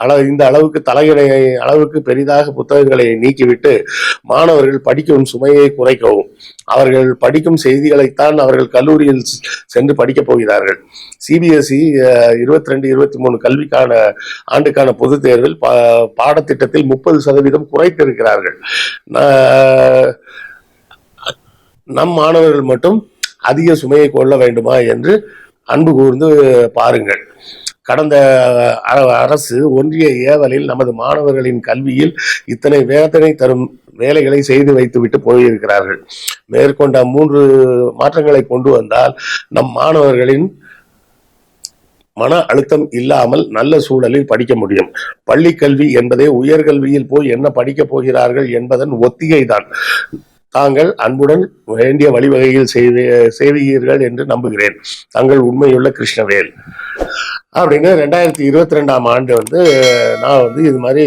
அளவு இந்த அளவுக்கு தலையணை அளவுக்கு பெரிதாக புத்தகங்களை நீக்கிவிட்டு மாணவர்கள் படிக்கும் சுமையை குறைக்கவும். அவர்கள் படிக்கும் செய்திகளைத்தான் அவர்கள் கல்லூரியில் சென்று படிக்கப் போகிறார்கள். சிபிஎஸ்இ இருபத்தி ரெண்டு இருபத்தி மூணு கல்விக்கான ஆண்டுக்கான பொதுத் தேர்வில் பா- பாடத்திட்டத்தில் முப்பது சதவீதம் குறைத்திருக்கிறார்கள். நம் மாணவர்கள் மட்டும் அதிக சுமையை கொள்ள வேண்டுமா என்று அன்பு கூர்ந்து பாருங்கள். கடந்த அரசு ஒன்றிய ஏவலில் நமது மாணவர்களின் கல்வியில் இத்தனை வேதனை தரும் வேலைகளை செய்து வைத்துவிட்டு போயிருக்கிறார்கள். மேற்கொண்ட மூன்று மாற்றங்களை கொண்டு வந்தால் நம் மாணவர்களின் மன அழுத்தம் இல்லாமல் நல்ல சூழலில் படிக்க முடியும். பள்ளி கல்வி என்பதே உயர்கல்வியில் போய் என்ன படிக்கப் போகிறார்கள் என்பதன் ஒத்திகை தான் தாங்கள் அன்புடன் வேண்டிய வழிவகையில் செய்வீர்கள் என்று நம்புகிறேன். தங்கள் உண்மையுள்ள கிருஷ்ணவேல். அப்படின்னு ரெண்டாயிரத்தி இருபத்தி ரெண்டாம் ஆண்டு வந்து நான் வந்து இது மாதிரி